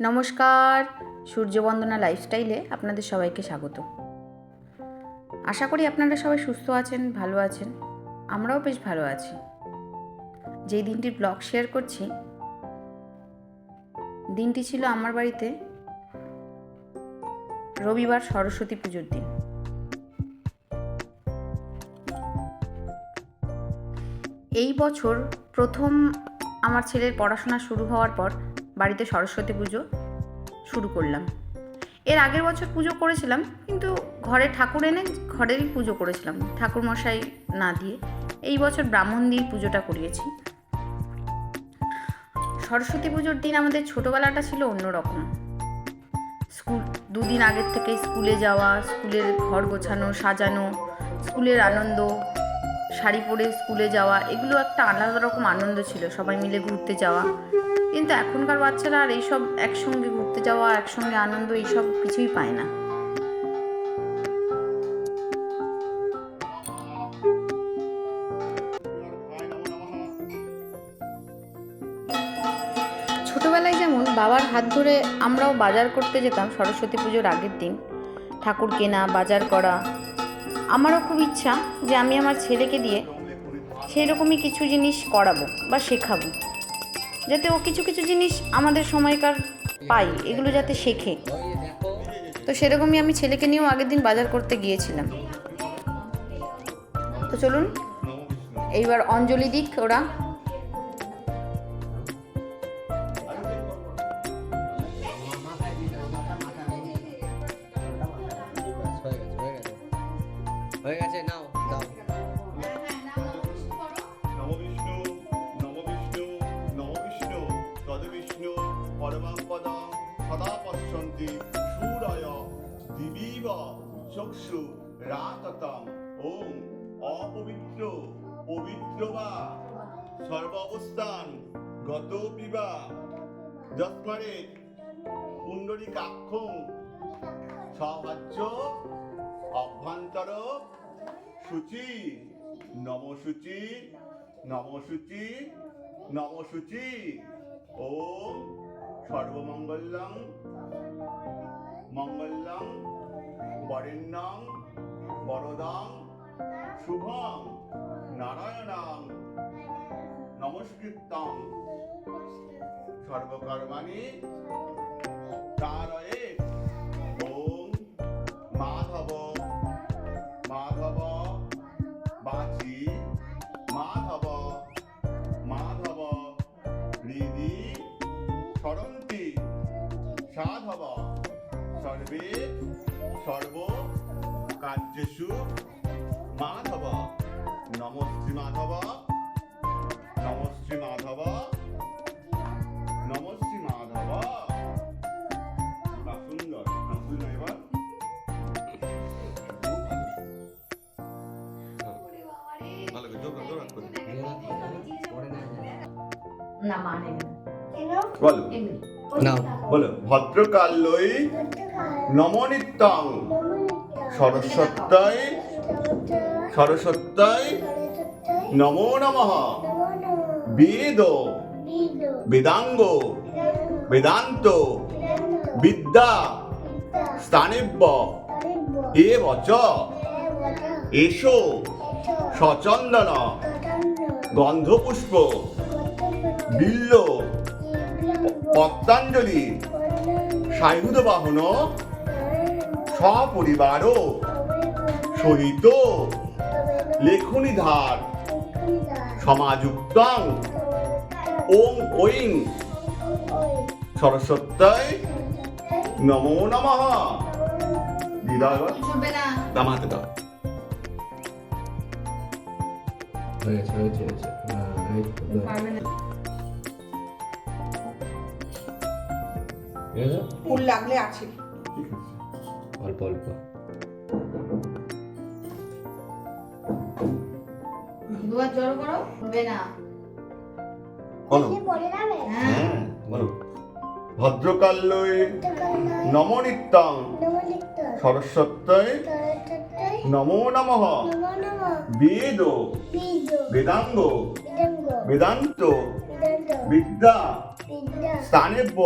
নমস্কার, সূর্যবন্দনা লাইফস্টাইলে আপনাদের সবাইকে স্বাগত। আশা করি আপনারা সবাই সুস্থ আছেন, ভালো আছেন, আমরাও বেশ ভালো আছি। যেই দিনটির ব্লগ শেয়ার করছি, দিনটি ছিল আমার বাড়িতে রবিবার সরস্বতী পুজোর দিন। এই বছর প্রথম আমার ছেলের পড়াশোনা শুরু হওয়ার পর বাড়িতে সরস্বতী পুজো শুরু করলাম। এর আগের বছর পুজো করেছিলাম, কিন্তু ঘরে ঠাকুর এনে ঘরেরই পুজো করেছিলাম ঠাকুর মশাই না দিয়ে। এই বছর ব্রাহ্মণ দিয়ে পুজোটা করিয়েছি। সরস্বতী পুজোর দিন আমাদের ছোটোবেলাটা ছিল অন্যরকম। স্কুল, দুদিন আগের থেকে স্কুলে যাওয়া, স্কুলের ঘর গোছানো, সাজানো, স্কুলের আনন্দ, শাড়ি পরে স্কুলে যাওয়া, এগুলো একটা আলাদা রকম আনন্দ ছিল, সবাই মিলে ঘুরতে যাওয়া। কিন্তু এখনকার বাচ্চারা আর এইসব একসঙ্গে ঘুরতে যাওয়া, একসঙ্গে আনন্দ, এইসব কিছুই পায় না। ছোটবেলায় যেমন বাবার হাত ধরে আমরাও বাজার করতে যেতাম সরস্বতী পুজোর আগের দিন, ঠাকুর কেনা, বাজার করা। আমারও খুব ইচ্ছা যে আমি আমার ছেলেকে দিয়ে সেই রকমই কিছু জিনিস করাবো বা শেখাবো। যাতে ও কিছু কিছু জিনিস আমাদের সময়কার পাই এগুলো যাতে শেখে। তো সেরকমই আমি ছেলেকে নিয়েও আগের দিন বাজার করতে গিয়েছিলাম। তো চলুন, এইবার অঞ্জলি দিক ওরা। হয়ে গেছে, নাও। চক্ষু রাততম, ওম, অপবিত্র পবিত্র সর্ব অবস্থান গত বিবা যৎমারে পুণ্ডরিকাক্ষং সাহায্য অভ্যন্তর, সূচি, নমসূচি নমসূচি নমসূচি, ওম সর্বমঙ্গলং মঙ্গলং বরেণ্যং বরদাং শুভং নারায়ণাং নমস্কৃতং সর্বকর্মাণি কারয়ে ওম মাধব। মাধব বাচি মাধব। মাধব হৃদি সরন্তি সাধব সর্বে সর্ব কার্যেষু মাধব। নমশ্রী মাধব। নমশ্রী মাধব। নমশ্রী মাধব। বাহ, সুন্দর বাহ, সুন্দর এবার? ভালো করে জোর জোর করে না না মা বলো। নাও। বলো ভদ্রকাল্যই নমনিত্যং সরস্বত্যায় সরস্বত্যায় নমো নমঃ। বেদ, বেদাঙ্গ, বেদান্ত, বিদ্যা, স্থানেব্য। এ বচ, এসো, সচন্দন, গন্ধপুষ্প, বিল্ল, পত্তাঞ্জলি সায়ুধ বাহন সপরিবার সহিত লেখনী ধার সমাযুক্তং ওং ঐং। সরস্বত্যায় নমো নমঃ। দিদা দামাতে দাও হয়েছে হয়েছে? ফুল লাগলে আছে। অল্প অল্প। দুবার জড়ো করো হবে না। বলো। হ্যাঁ। বলো। ভদ্রকাল্যই নমনিত্যং সরস্বত্যায় নমো নমঃ বেদ বেদাঙ্গ বেদান্ত বিদ্যা স্থানেব্য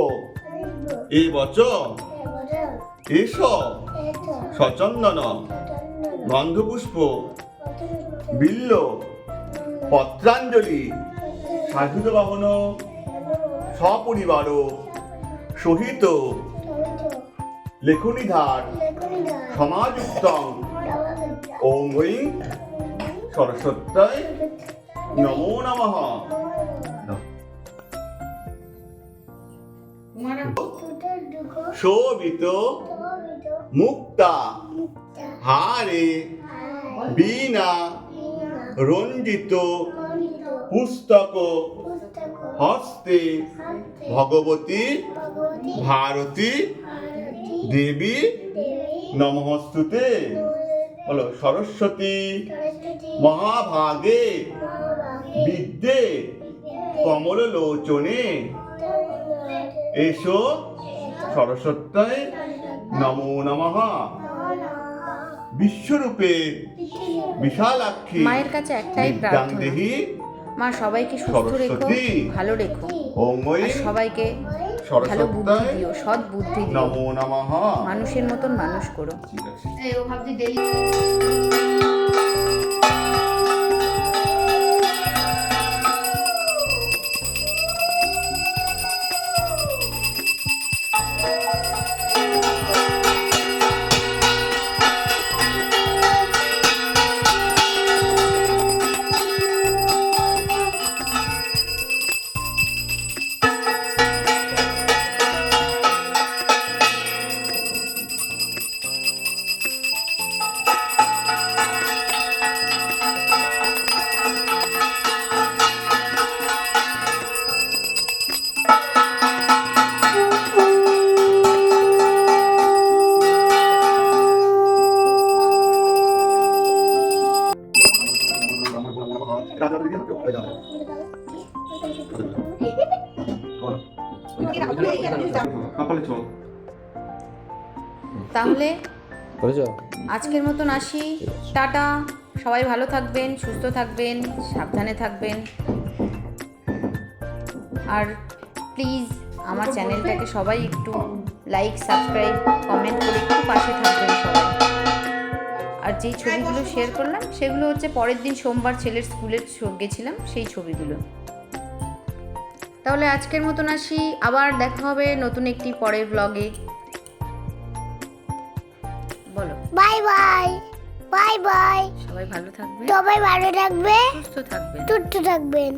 এ বছর এস। সচন্দন গন্ধপুষ্প বিল্ল পত্রাঞ্জলি সাধুত বাহন সপরিবার সহিত লেখনিধার সমাযুক্তং ওং ঐং সরস্বত্যায় নমো নমঃ। শোভিত মুক্তা, হারে, বীণা, রঞ্জিত, পুস্তক, হস্তে, ভগবতী, ভারতী, দেবী নমহস্তুতে হলো সরস্বতী, মহাভাগে, বিদ্যে, কমললোচনে এসো সরস্বত্যায় নমো নমঃ। বিশ্বরূপে বিশালাক্ষী মায়ের কাছে একটাই প্রার্থনা। দেহি মা সবাইকে সুস্থ রেখো ভালো রেখো। সবাইকে ভালো বুদ্ধি দিও সৎ বুদ্ধি দিও। নমো নমঃ। মানুষের মতন মানুষ করো। ঠিক আছে। তাহলে আজকের মতন আসি। টাটা। সবাই ভালো থাকবেন সুস্থ থাকবেন সাবধানে থাকবেন। আর প্লিজ আমার চ্যানেলটাকে সবাই একটু লাইক সাবস্ক্রাইব কমেন্ট করে একটু পাশে থাকবেন সবাই। আর যেই ছবিগুলো শেয়ার করলাম সেগুলো হচ্ছে পরের দিন সোমবার ছেলের স্কুলের গেছিলাম সেই ছবিগুলো। তাহলে আজকের মতন আসি। আবার দেখা হবে নতুন একটি পরের ব্লগে বলো বাই বাই বাই বাই সবাই ভালো থাকবেন সবাই ভালো থাকবে। সুস্থ থাকবেন। সুস্থ থাকবেন।